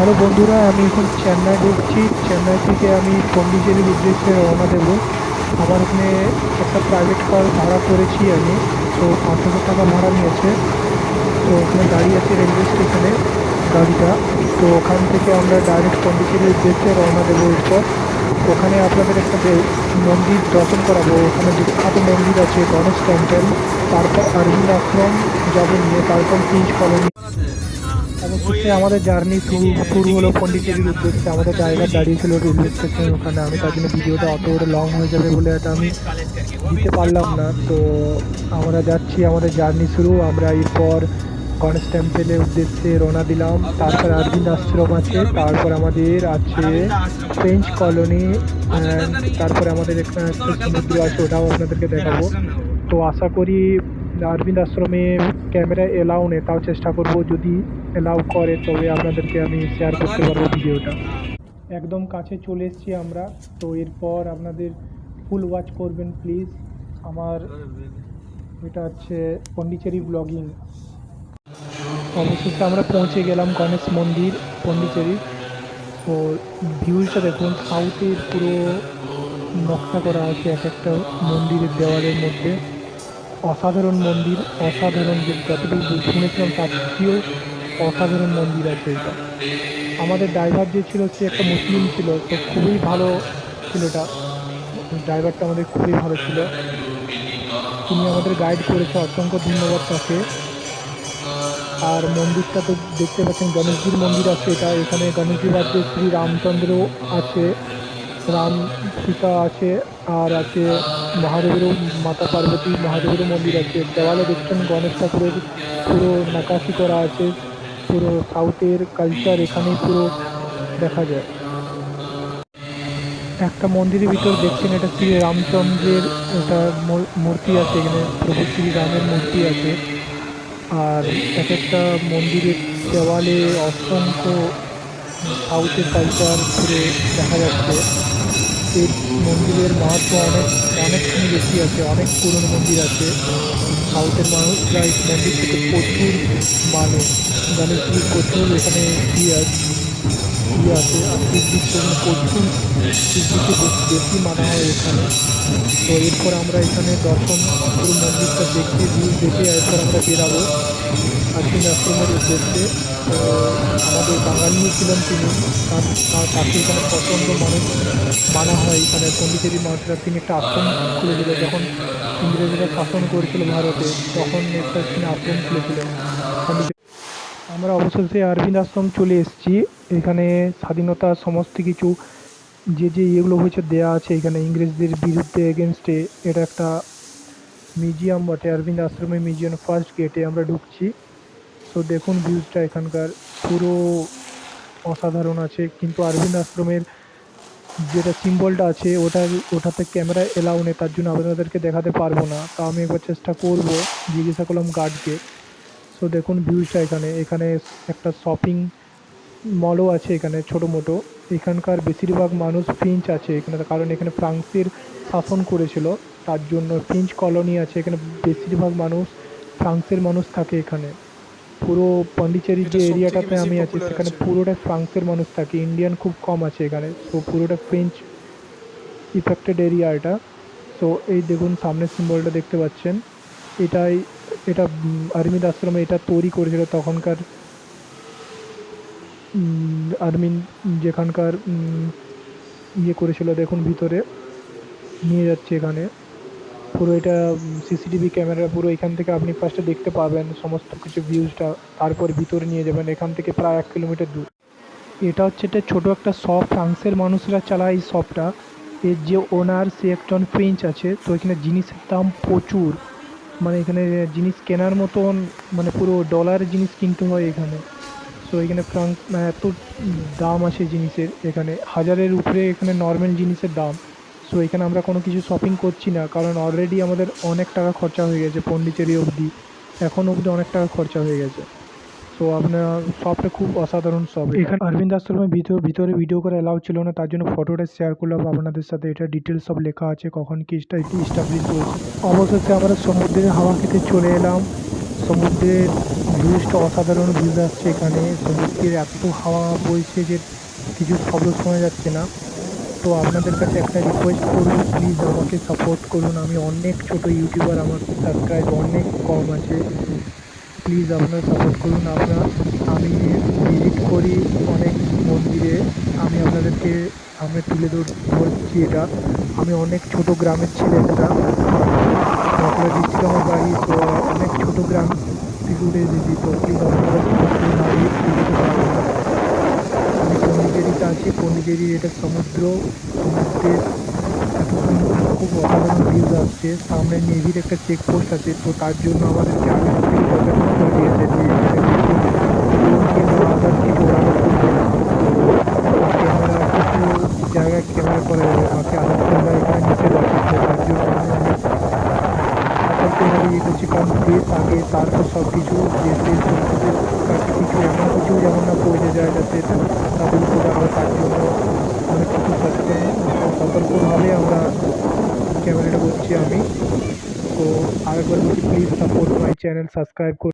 Hello বন্ধুরা, আমি এখন চেন্নাই ঢুকছি চেন্নাই থেকে আমি পন্ডিচেরির উদ্দেশ্যে রওনা দেবো। আমার এখানে একটা প্রাইভেট কার ভাড়া করেছি আমি। তো আঠেরো টাকা ভাড়া নিয়েছে। তো ওখানে দাঁড়িয়ে আছে রেলওয়ে স্টেশনে গাড়িটা। তো ওখান থেকে আমরা ডাইরেক্ট পন্ডিচেরির উদ্দেশ্যে রওনা দেবো এরপর। ওখানে আপনাদের একটা মন্দির দর্শন করাবো, ওখানে বিখ্যাত মন্দির আছে গণেশ টেম্পল তারপর অরবিন্দ আশ্রম যাব নিয়ে, তারপর পিঞ্চ কলোনি অবশেষে আমাদের জার্নি শুরু শুরু হলো পন্ডিচেরির উদ্দেশ্যে। আমাদের ড্রাইভার দাঁড়িয়েছিল রেলওয়ে স্টেশনের ওখানে। আমি তার জন্য ভিডিওটা অত লং হয়ে যাবে বলে এটা আমি দিতে পারলাম না। তো আমরা যাচ্ছি, আমাদের জার্নি শুরু। আমরা এরপর গণেশ টেম্পেলের উদ্দেশ্যে রওনা দিলাম। তারপর অরবিন্দ আশ্রম আছে। তারপর আমাদের আছে ফ্রেঞ্চ কলোনি তারপর আমাদের এখানে একটা সমুদ্র আছে, ওটাও আপনাদেরকে দেখাবো। তো আশা করি অরবিন্দ আশ্রমে ক্যামেরা এলাও নেই তাও চেষ্টা করব যদি এলাও করে, তবে আপনাদেরকে আমি শেয়ার করতে পারব ভিডিওটা। একদম কাছে চলে এসেছি আমরা। তো এরপর আপনাদের ফুল ওয়াচ করবেন প্লিজ আমার এটা হচ্ছে পন্ডিচেরি ব্লগিং অবশেষে আমরা পৌঁছে গেলাম গণেশ মন্দির, পন্ডিচেরি। তো ভিউজটা দেখুন সাউথের পুরো নকশা করা আছে এক একটা মন্দিরের দেওয়ালের মধ্যে। অসাধারণ মন্দির, অসাধারণ যতটুকু শুনেছিলাম তার থেকেও অসাধারণ মন্দির আছে এটা আমাদের ড্রাইভার যে ছিল, সে একটা মুসলিম ছিল, তো খুবই ভালো ছিল এটা। ড্রাইভারটা আমাদের খুবই ভালো ছিল। তিনি আমাদের গাইড করেছে, অসংখ্য ধন্যবাদ তাকে। আর মন্দিরটা তো দেখতে পাচ্ছেন, গণেশজির মন্দির আছে এটা। এখানে গণেশজির আছে, শ্রী রামচন্দ্র আছে, রাম সীতা আছে, আর আছে মহাদেবেরও মাতা পার্বতী, মহাদেবেরও মন্দির আছে। দেওয়ালে দেখছেন গণেশ ঠাকুরের পুরো নাকাশি করা আছে। পুরো সাউথের কালচার এখানেই পুরো দেখা যায়। একটা মন্দিরের ভিতর দেখছেন এটা শ্রী রামচন্দ্রের মূর- মূর্তি আছে এখানে, প্রভু শ্রী রামের মূর্তি আছে। আর এক একটা মন্দিরের দেওয়ালে অসংখ্য সাউথের কালচার ঘুরে দেখা যাচ্ছে। এই মন্দিরের মাহাত্ম অনেক, অনেকখানি বেশি আছে, অনেক পুরনো মন্দির আছে। সাউথের মানুষরা এই মন্দির থেকে প্রচুর মানে গণেশ প্রচুর এখানে ইয়ে আছে। ইয়ে আছে আর শিবজির সেখানে প্রচুর শিবজিকে বেশি মানা হয় এখানে। তো এরপর আমরা এখানে দর্শন মন্দিরটা দেখে ভিউ দেখে এরপর আমরা বেরাবো আশ্বিন আশ্রমের উদ্দেশ্যে। আমাদের বাঙালিও ছিলেন তিনি, তার তার এখানে প্রচণ্ড মানুষ মানা হয়। এখানে পন্ডিচেরি মানুষরা তিনি একটা আশ্রম খুলেছিল যখন ইংরেজরা শাসন করেছিল ভারতে, তখন একটা তিনি আশ্রম খুলেছিলেন আমরা অবশেষে অরবিন্দ আশ্রম চলে এসেছি। এখানে স্বাধীনতা সমস্ত কিছু, যে যে ইয়েগুলো হয়েছে দেয়া আছে, এখানে ইংরেজদের বিরুদ্ধে এগেনস্টে এটা একটা মিউজিয়াম বটে অরবিন্দ আশ্রমের মিউজিয়াম ফার্স্ট গেটে আমরা ঢুকছি। সো দেখুন ভিউজটা এখানকার। পুরো অসাধারণ আছে, কিন্তু অরবিন্দ আশ্রমের যেটা সিম্বলটা আছে ওটা ওটাতে ক্যামেরা এলাও নেই, তার জন্য আপনাদেরকে দেখাতে পারব না। তা আমি একবার চেষ্টা করব, জিজ্ঞাসা করলাম গার্ডকে সো দেখুন ভিউজটা এখানে। এখানে একটা শপিং মলও আছে এখানে ছোটো মোটো। এখানকার বেশিরভাগ মানুষ ফ্রেঞ্চ আছে এখানে কারণ এখানে ফ্রান্সের শাসন করেছিল। তার জন্য ফ্রেঞ্চ কলোনি আছে এখানে। বেশিরভাগ মানুষ ফ্রান্সের মানুষ থাকে এখানে। পুরো পন্ডিচেরি যে এরিয়াটাতে আমি আছি সেখানে পুরোটা ফ্রান্সের মানুষ থাকে। ইন্ডিয়ান খুব কম আছে এখানে। সো পুরোটা ফ্রেঞ্চ ইফেক্টেড এরিয়া এটা। তো এই দেখুন সামনের সিম্বলটা দেখতে পাচ্ছেন। এটাই এটা অরবিন্দ আশ্রমে এটা তৈরি করেছিল তখনকার আর্মিন যেখানকার ইয়ে করেছিল দেখুন ভিতরে, নিয়ে যাচ্ছে এখানে। পুরো এটা সিসিটিভি ক্যামেরা, পুরো এখান থেকে আপনি ফার্স্টে দেখতে পাবেন সমস্ত কিছু ভিউজটা তারপর ভিতরে নিয়ে যাবেন এখান থেকে প্রায় এক কিলোমিটার দূর। এটা হচ্ছে একটা ছোটো একটা শপ ফ্রান্সের মানুষরা চালায় এই শপটা এর যে ওনার সে একজন ফ্রেঞ্চ আছে, তো এখানে জিনিসের দাম প্রচুর। মানে এখানে জিনিস কেনার মতন মানে পুরো ডলার জিনিস কিনতে হয় এখানে। সো এখানে ফ্রাঙ্ক মানে এত দাম আছে জিনিসের। এখানে হাজারের উপরে এখানে নর্মাল জিনিসের দাম। সো এখানে আমরা কোনো কিছু শপিং করছি না, কারণ অলরেডি আমাদের অনেক টাকা খরচা হয়ে গেছে, পন্ডিচেরি অবধি। এখন অবধি অনেক টাকা খরচা হয়ে গেছে। তো আপনার শপটা খুব অসাধারণ শপ এখানে অরবিন্দ আশ্রমের ভিতরে ভিতরে ভিডিও করে অ্যালাউ ছিল না, তার জন্য ফটোটা শেয়ার করলাম আপনাদের সাথে। এটা ডিটেলস সব লেখা আছে, কখন কি এস্টাবলিশ হয়েছে। অবশেষে আমরা সমুদ্রের হাওয়া খেতে চলে এলাম। সমুদ্রের ভিউজটা অসাধারণ ভিউজ আসছে এখানে। সমুদ্রের এত হাওয়া বইছে যে কিছু শব্দ শোনা যাচ্ছে না। তো আপনাদের কাছে একটা রিকোয়েস্ট করব প্লিজ আমাকে সাপোর্ট করুন। আমি অনেক ছোট ইউটিউবার আমার সাবস্ক্রাইব অনেক কম আছে। প্লিজ আপনারা সাপোর্ট করুন। আপনার আমি ভিজিট করি অনেক মন্দিরে। আমি আপনাদেরকে সামনে তুলে ধর ধরছি এটা। আমি অনেক ছোট গ্রামের ছেলে একটা। বাঁকুড়া ডিস্ট্রিক্ট আমার বাড়ি তো অনেক ছোট গ্রাম থেকে উঠে এসেছি। তো প্লিজ আপনারা support করুন, আমি। আমি পন্ডিচেরিতে আছি পন্ডিচেরির এটা সমুদ্র সমুদ্রের এত সুন্দর খুব অসাধারণ ভিউজ আসছে। সামনে নেভির একটা চেকপোস্ট আছে তো তার জন্য আমাদেরকে আগে জায়গায় ক্যামেরা করা যাবে বাকি আদার এখানে নিষেধ আছে তার জন্য আমি অনেক ইয়ে করছি কারণ আগে তারপর সব কিছু যেমন না পৌঁছে যায় যাতে তাদের হয় তার সতর্কভাবে আমরা ক্যামেরাটা করছি আমি। তো আরেকবার বলছি please support my channel subscribe করুন